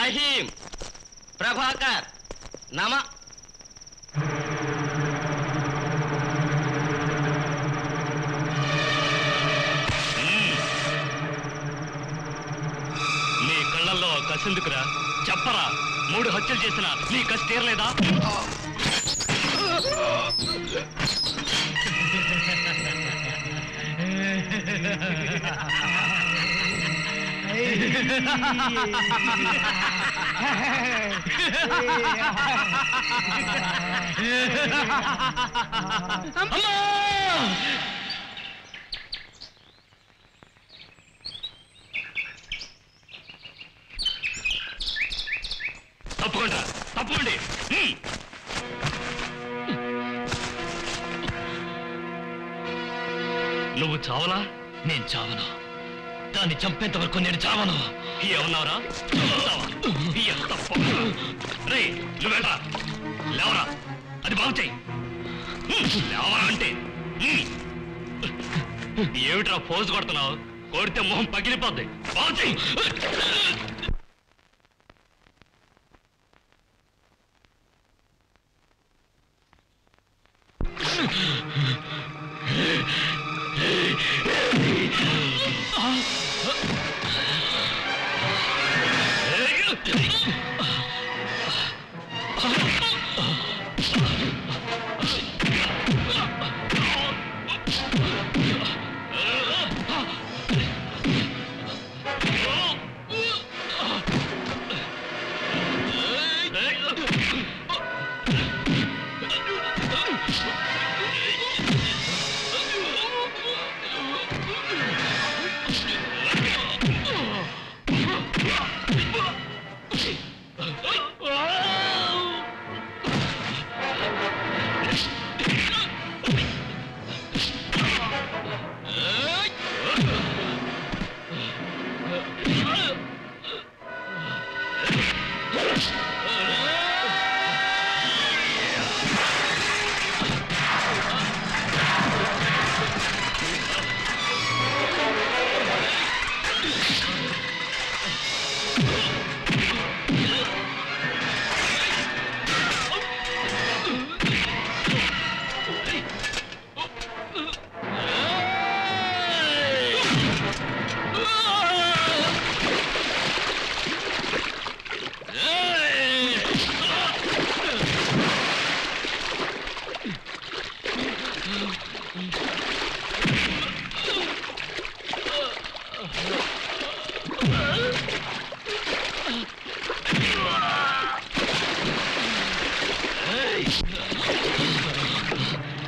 రహీం. ప్రభాకర్ నమ. నీ కళ్ళల్లో కసిందుకురా చెప్పరా. మూడు హత్యలు చేసిన నీ కసి తీరలేదా? తప్పకుండా తప్పకండి. నువ్వు చావలా నేను చావనా? దాన్ని చంపేంత వరకు నేను చావను. ఏమన్నావరా చావా? ఎంత లేవరా? అది బాగు చెయ్యి. లేవరా అంటే. ఏమిట్రా పోజు కొడుతున్నావు? కొడితే మొహం పగిలిపోద్ది. బాగు చెయ్యి.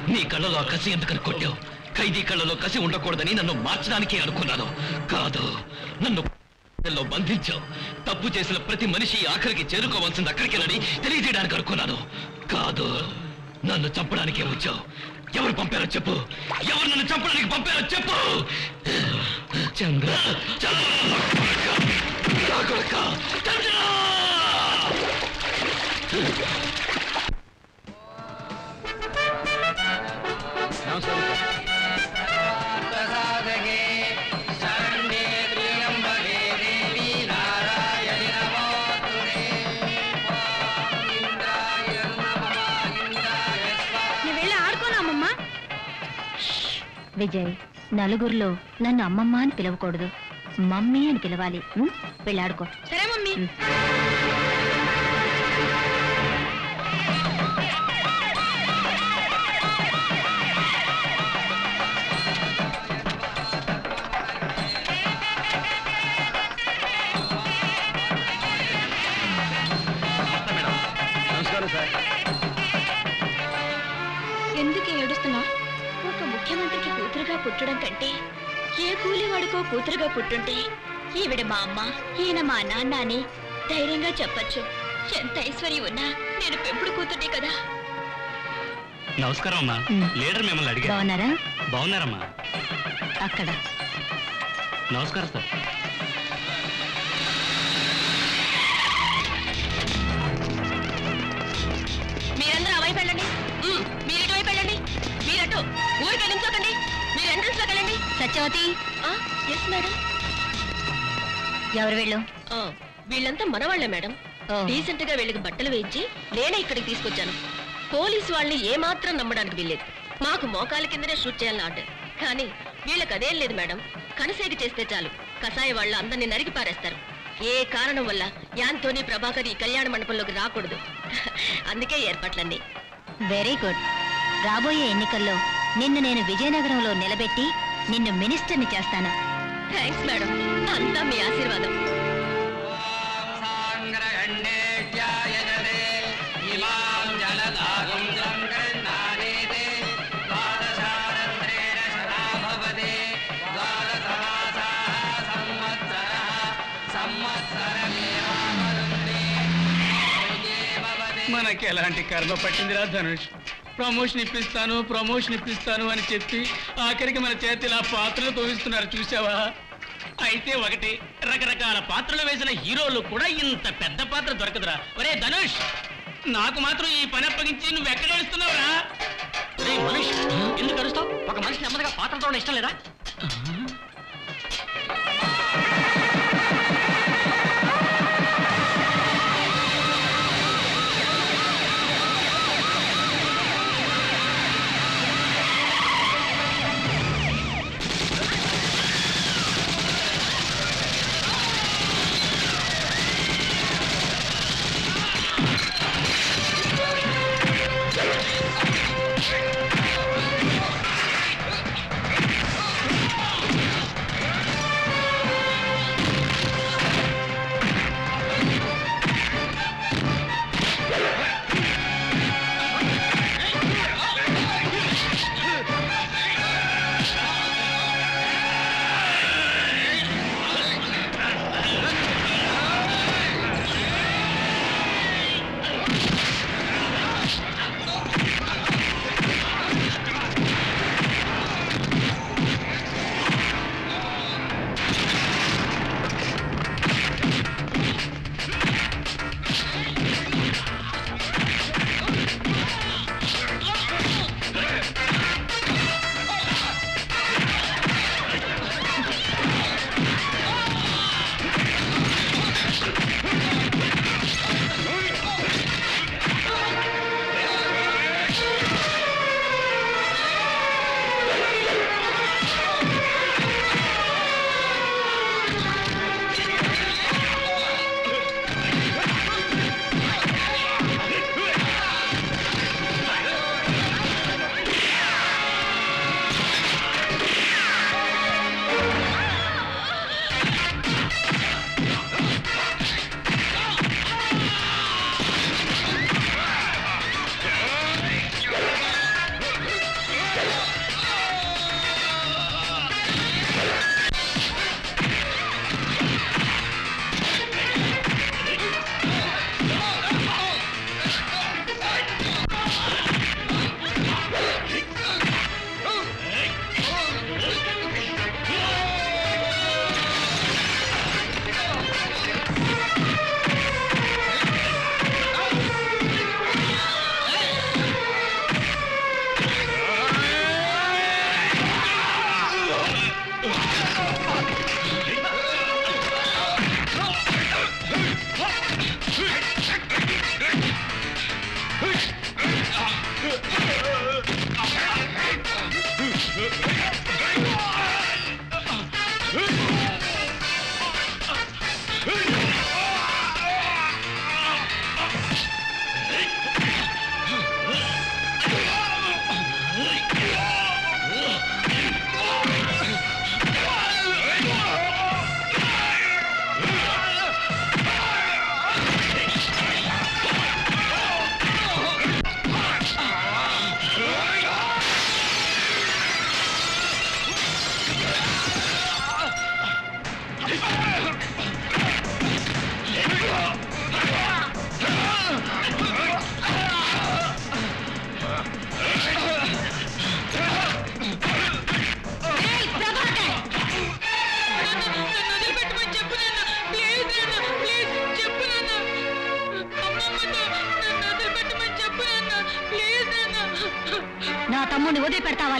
నీ కళ్ళలో ఆ కసి ఎందుకని కొట్టావు? ఖైదీ కళ్ళలో కసి ఉండకూడదని నన్ను మార్చడానికే అనుకున్నాను. కాదు నన్ను లో బంధించావు. తప్పు చేసిన ప్రతి మనిషి ఆఖరికి చేరుకోవాల్సింది అక్కడికేనని తెలియజేయడానికి అనుకున్నాను. కాదు నన్ను చంపడానికే వచ్చావు. ఎవరు పంపారో చెప్పు. ఎవరు నన్ను చంపడానికి పంపారో చెప్పు. చంద్ర. చంద్ర. విజయ్ నలుగురిలో నన్ను అమ్మమ్మ అని పిలవకూడదు. మమ్మీ అని పిలవాలి. ఆడుకో సరే మమ్మీ. కూతురుగా పుట్టుంటే ఈవిడ మా అమ్మ ఈయన మా నాన్న అని ధైర్యంగా చెప్పచ్చు. ఎంత ఐశ్వర్యం ఉన్నా నేను పెంపుడు కూతుర్నే కదా. నమస్కారం అమ్మా. లీడర్ మిమ్మల్ని అడిగారు బాగున్నారా? బాగున్నారమ్మా. అక్కడ. నమస్కారం సార్. మీరందరూ ఆ వైపు వెళ్ళండి. మీరు ఇటువైపు వెళ్ళండి. మీరటు ఊరికి నించోకండి మీరు ఎంట్రన్స్లోకి వెళ్ళండి. సత్యవతి. ఎస్ మేడం ఎవరు వెళ్ళు? వీళ్ళంతా మనవాళ్ళే మేడం డీసెంట్గా వీళ్ళకి బట్టలు వేయించి నేనే ఇక్కడికి తీసుకొచ్చాను. పోలీసు వాళ్ళని ఏమాత్రం నమ్మడానికి వీల్లేదు. మాకు మోకాల కిందనే షూట్ చేయాలని ఆర్డర్ కానీ వీళ్ళకి అదేం లేదు మేడం కనసేగి చేస్తే చాలు. కసాయ వాళ్ళు అందరినీ నరికి పారేస్తారు. ఏ కారణం వల్ల యాంతోని ప్రభాకర్ ఈ కళ్యాణ మండపంలోకి రాకూడదు? అందుకే ఏర్పాట్లన్నీ. వెరీ గుడ్ రాబోయే ఎన్నికల్లో నిన్ను నేను విజయనగరంలో నిలబెట్టి నిన్ను మినిస్టర్ని చేస్తాను. థ్యాంక్స్ మేడం అంతా మీ ఆశీర్వాదం. మనకి ఎలాంటి కర్మ పట్టిందిరా ధనుష్? ప్రమోషన్ ఇప్పిస్తాను ప్రమోషన్ ఇప్పిస్తాను అని చెప్పి ఆఖరికి మన చేతిలో ఆ పాత్రలు తోవిస్తున్నారు చూసావా అయితే ఒకటి రకరకాల పాత్రలు వేసిన హీరోలు కూడా ఇంత పెద్ద పాత్ర దొరకదురా. ఒరే ధనుష్ నాకు మాత్రం ఈ పని అప్పగించి నువ్వు ఎక్కడ నడుస్తున్నావురా ఒరే మనుష్ ఎందుకు అరుస్తావు ఒక మనిషి నెమ్మదిగా పాత్రతో ఇష్టం లేదా?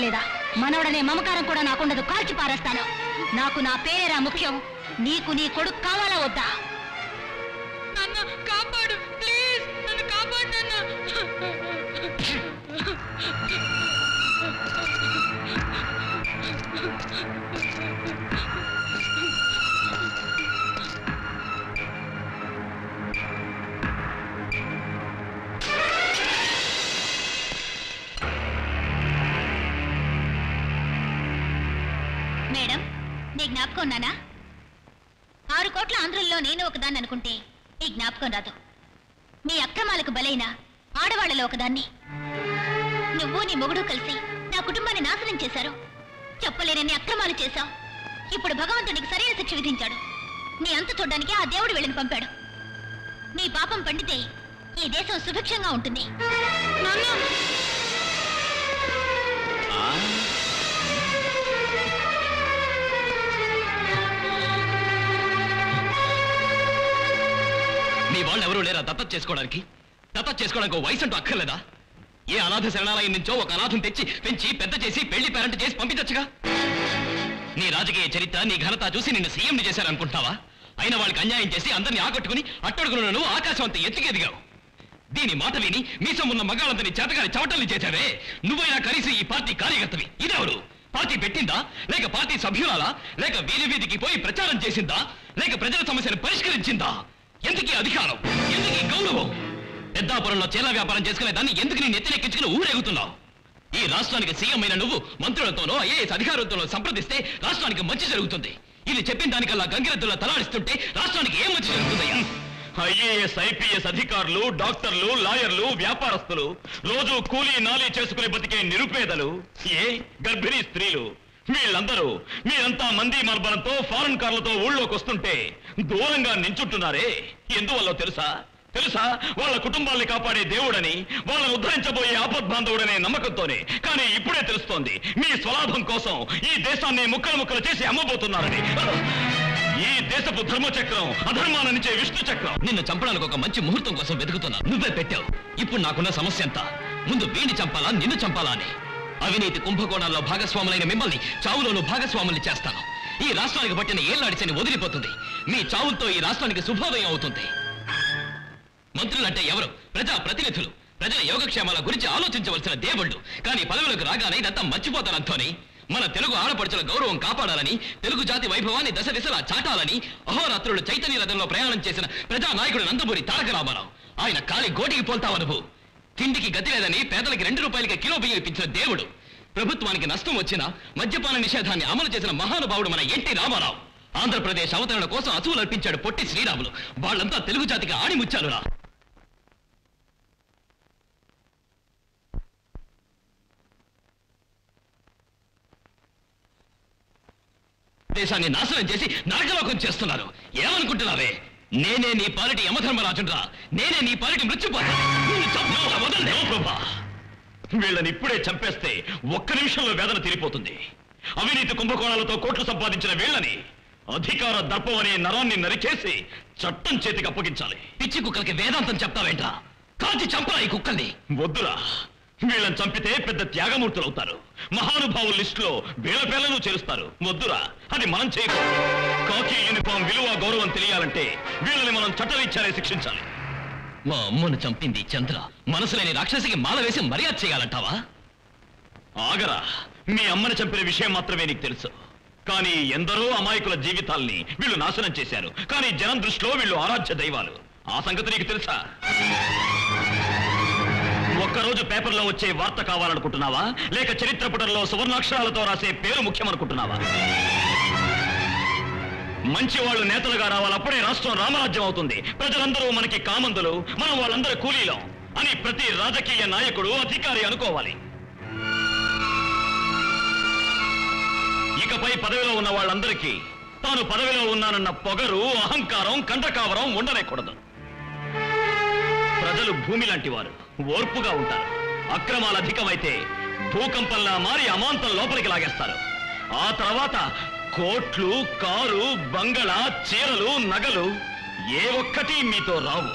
లేదా? మనవడనే మమకారం కూడా నాకుండదు. కాల్చి పారేస్తాను. నాకు నా పేరేరా ముఖ్యం? నీకు నీ కొడుకు కావాలా వద్దా? జ్ఞాపకం ఆరు కోట్ల ఆంధ్రుల్లో నేను ఒకదాన్ని అనుకుంటే ఈ జ్ఞాపకం రాదు. మీ అక్రమాలకు బలైన ఆడవాళ్ళలో ఒకదాన్ని. నువ్వు నీ మొగుడు కలిసి నా కుటుంబాన్ని నాశనం చేశారు. చెప్పలేనని అక్రమాలు చేశావు. ఇప్పుడు భగవంతుడికి సరైన శిక్ష విధించాడు. నీ అంత చూడ్డానికి ఆ దేవుడు వెళ్ళని పంపాడు. నీ పాపం పండితే ఈ దేశం సుభిక్షంగా ఉంటుంది. వాళ్ళు ఎవరూ లేరా? దత్తత చేసుకోవడానికి? దత్తత చేసుకోవడానికి వయసు అంటూ అక్కర్లేదా? ఏ అనాథ శరణాలయం నుంచో ఒక అనాథం తెచ్చి పెంచి పెద్ద చేసి పెళ్ళి పేరెంట్ చేసి పంపించచ్చుగా? నీ రాజకీయ చరిత్ర నీ ఘనత చూసి నిన్ను సీఎంని చేశారనుకుంటావా అయిన వాళ్ళకి అన్యాయం చేసి అందరినీ ఆకట్టుకుని అట్టడుగున నువ్వు ఆకాశం అంత ఎత్తుకెదిగావు. దీని మాట విని మీసం ఉన్న మగాళ్ళంతని చేతగాని చవటల్ని చేశావే. నువ్వైనా కనీసం ఈ పార్టీ కార్యకర్తవి. ఇదెవరు? పార్టీ పెట్టిందా? లేక పార్టీ సభ్యురాలా? లేక వీధి వీధికి పోయి ప్రచారం చేసిందా? లేక ప్రజల సమస్యను పరిష్కరించిందా? ఎందుకీ అధికారం? ఎందుకీ గౌరవం? పెద్దాపురంలో చేల వ్యాపారం చేసుకునే దాన్ని ఎందుకు నీ నెత్తినెక్కించుకుని ఊరేగుతున్నావు? ఈ రాష్ట్రానికి సీఎం అయిన నువ్వు మంత్రులతోనో ఐఏఎస్ అధికారులతోనో సంప్రదిస్తే రాష్ట్రానికి మంచి జరుగుతుంది. ఇది చెప్పిన దానికల్లా గంగిరెద్దులా తలాడిస్తుంటే రాష్ట్రానికి ఏం మంచి జరుగుతుందయ్యా ఐఏఎస్ ఐపీఎస్ అధికారులు డాక్టర్లు లాయర్లు వ్యాపారస్తులు రోజు కూలీ నాలీ చేసుకుని బతికే నిరుపేదలు ఏ గర్భిణీ స్త్రీలు వీళ్ళందరూ మీరంతా మంది మర్బలంతో ఫారెన్ కార్లతో ఊళ్ళోకి వస్తుంటే దూరంగా నించుంటున్నారే. ఎందువల్ల తెలుసా? తెలుసా? వాళ్ళ కుటుంబాల్ని కాపాడే దేవుడని వాళ్ళని ఉద్ధరించబోయే ఆపద్బాంధవుడనే నమ్మకంతోనే. కానీ ఇప్పుడే తెలుస్తోంది మీ స్వలాభం కోసం ఈ దేశాన్ని ముక్కలు ముక్కలు చేసి అమ్మబోతున్నారని. ఈ దేశపు ధర్మచక్రం అధర్మాల నుంచే విష్ణు చక్రం నిన్ను చంపడానికి ఒక మంచి ముహూర్తం కోసం వెతుకుతున్నా. నువ్వే పెట్టావు. ఇప్పుడు నాకున్న సమస్య ఎంత? ముందు వీణి చంపాలా నిన్ను చంపాలా అని. అవినీతి కుంభకోణాల్లో భాగస్వాములైన మిమ్మల్ని చావులోనూ భాగస్వాముల్ని చేస్తాను. ఈ రాష్ట్రానికి పట్టిన ఏళ్ళాడిచని వదిలిపోతుంది. మీ చావులతో ఈ రాష్ట్రానికి శుభోదయం అవుతుంది. మంత్రులంటే ఎవరు? ప్రజా ప్రతినిధులు. ప్రజల యోగక్షేమాల గురించి ఆలోచించవలసిన దేవుళ్ళు. కానీ పదవులకు రాగానే ఇదంతా మర్చిపోతారంతోని మన తెలుగు ఆడపడుచుల గౌరవం కాపాడాలని తెలుగు జాతి వైభవాన్ని దశ దిశలా చాటాలని అహోరాత్రులు చైతన్య రథంలో ప్రయాణం చేసిన ప్రజా నాయకుడు నందమూరి తారక రామారావు. ఆయన కాలి గోటికి పోల్తావనుభూ. తిండికి గతి లేదని పేదలకి రెండు రూపాయలకి కిలో బియ్యం ఇప్పించిన దేవుడు. ప్రభుత్వానికి నష్టం వచ్చినా మద్యపాన నిషేధాన్ని అమలు చేసిన మహానుభావుడు మన ఎన్టీ రామారావు. ఆంధ్రప్రదేశ్ అవతరణ కోసం అసువులు అర్పించాడు పొట్టి శ్రీరాములు. వాళ్ళంతా తెలుగు జాతికి ఆణిముచ్చాలురా దేశాన్ని నాశనం చేసి నరకలోకం చేస్తున్నారు. ఏమనుకుంటున్నావే? నేనే నీ పాలిటి యమధర్మరాజురా నేనే నీ పాలిటి మృత్యుపోతా. వీళ్ళని ఇప్పుడే చంపేస్తే ఒక్క నిమిషంలో వేదన తీరిపోతుంది. అవినీతి కుంభకోణాలతో కోట్లు సంపాదించిన వీళ్ళని అధికార దర్పం అనే నరాన్ని నరికేసి చట్టం చేతికి అప్పగించాలి. పిచ్చి కుక్కలకి వేదాంతం చెప్తావేంట కాల్చి చంపరా ఈ కుక్కల్ని. వద్దురా. వీళ్ళని చంపితే పెద్ద త్యాగమూర్తులు అవుతారు. మహానుభావుల లిస్టులో వీళ్ళ పేర్లను చేరుస్తారు. వద్దురా. అది మనం చేయకూడదు. కాకి యూనిఫామ్ విలువ గౌరవం తెలియాలంటే వీళ్ళని మనం చట్టరీత్యాలే శిక్షించాలి. మా అమ్మను చంపింది చంద్ర. మనసు లేని రాక్షసికి మాల వేసి మర్యాద చేయాలంటావా? ఆగరా. మీ అమ్మని చంపిన విషయం మాత్రమే నీకు తెలుసు. కానీ ఎందరో అమాయకుల జీవితాల్ని వీళ్ళు నాశనం చేశారు. కానీ జనం దృష్టిలో వీళ్ళు ఆరాధ్య దైవాలు. ఆ సంగతి నీకు తెలుసా? ఒక్కరోజు పేపర్లో వచ్చే వార్త కావాలనుకుంటున్నావా? లేక చరిత్ర పుటంలో సువర్ణాక్షరాలతో రాసే పేరు ముఖ్యమనుకుంటున్నావా? మంచి వాళ్ళు నేతలుగా రావాలి అప్పుడే రాష్ట్రం రామరాజ్యం అవుతుంది. ప్రజలందరూ మనకి కామందులు మనం వాళ్ళందరూ కూలీలం అని ప్రతి రాజకీయ నాయకుడు అధికారి అనుకోవాలి. ఇకపై పదవిలో ఉన్న వాళ్ళందరికీ తాను పదవిలో ఉన్నానన్న పొగరు అహంకారం కంటకావరం ఉండనేకూడదు. ప్రజలు భూమి లాంటి వారు ఓర్పుగా ఉంటారు. అక్రమాలు అధికమైతే భూకంపంలా మారి అమాంతం లోపలికి లాగేస్తారు. ఆ తర్వాత కోట్లు కారు బంగళా చీరలు నగలు ఏ ఒక్కటి మీతో రావు.